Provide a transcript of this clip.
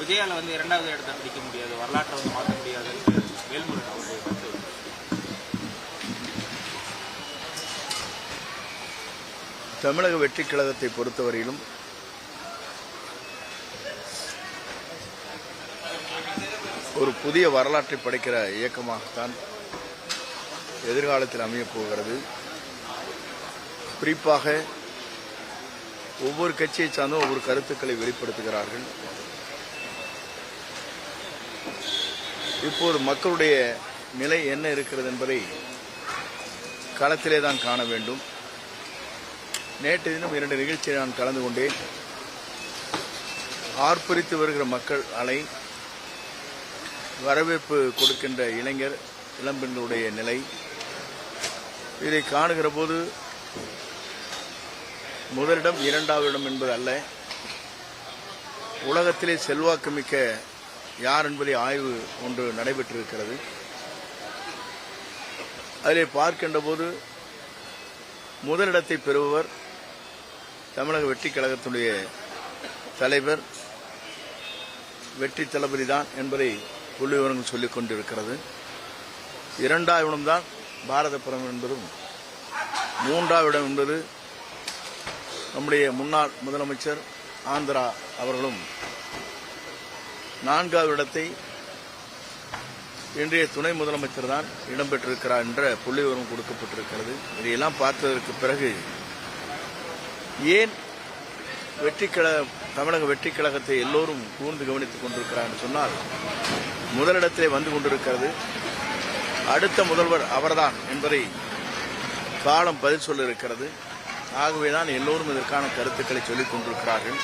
விஜயால வந்து இரண்டாவது இடத்தை பிடிக்க முடியாது. வரலாற்றை வந்து மாற்ற முடியாது வேல்முருகன் அவருடைய கருத்து. தமிழக வெற்றி கழகத்தை பொறுத்தவரையிலும் ஒரு புதிய வரலாற்றை படைக்கிற இயக்கமாகத்தான் எதிர்காலத்தில் அமையப்போகிறது குறிப்பாக ஒவ்வொரு கட்சியை சார்ந்தும் ஒவ்வொரு கருத்துக்களை வெளிப்படுத்துகிறார்கள். இப்போது மக்களுடைய நிலை என்ன இருக்கிறது என்பதை களத்திலே தான் காண வேண்டும். நேற்று தினம் இரண்டு நிகழ்ச்சியில் நான் கலந்து கொண்டேன். ஆர்ப்பரித்து வருகிற மக்கள் அலை வரவேற்பு கொடுக்கின்ற இளைஞர் இளம்பெண்களுடைய நிலை இதை காணுகிற போது முதலிடம் இரண்டாவது இடம் என்பது அல்ல. உலகத்திலே செல்வாக்கு மிக்க யார் என்பதை ஆய்வு ஒன்று நடைபெற்றிருக்கிறது. அதிலே பார்க்கின்ற போது முதலிடத்தை பெறுபவர் தமிழக வெற்றி கழகத்துடைய தலைவர் வெற்றி தளபதி தான் என்பதை புள்ளி விவரங்கள் சொல்லிக் கொண்டிருக்கிறது. இரண்டாவது இடம்தான் பாரத என்பதும் மூன்றாவது இடம் என்பது நம்முடைய முன்னாள் முதலமைச்சர் ஆந்திரா அவர்களும் நான்காவது இடத்தை இன்றைய துணை முதலமைச்சர் தான் இடம்பெற்றிருக்கிறார் என்ற புள்ளி விவரம் கொடுக்கப்பட்டிருக்கிறது. இதையெல்லாம் பார்த்ததற்கு பிறகு ஏன் வெற்றி கழக தமிழக வெற்றி கழகத்தை எல்லோரும் கூர்ந்து கவனித்துக் கொண்டிருக்கிறார் என்று சொன்னால் முதலிடத்திலே வந்து கொண்டிருக்கிறது. அடுத்த முதல்வர் அவர்தான் என்பதை காலம் பதில் சொல்லியிருக்கிறது. ஆகவேதான் எல்லோரும் இதற்கான கருத்துக்களை சொல்லிக் கொண்டிருக்கிறார்கள்.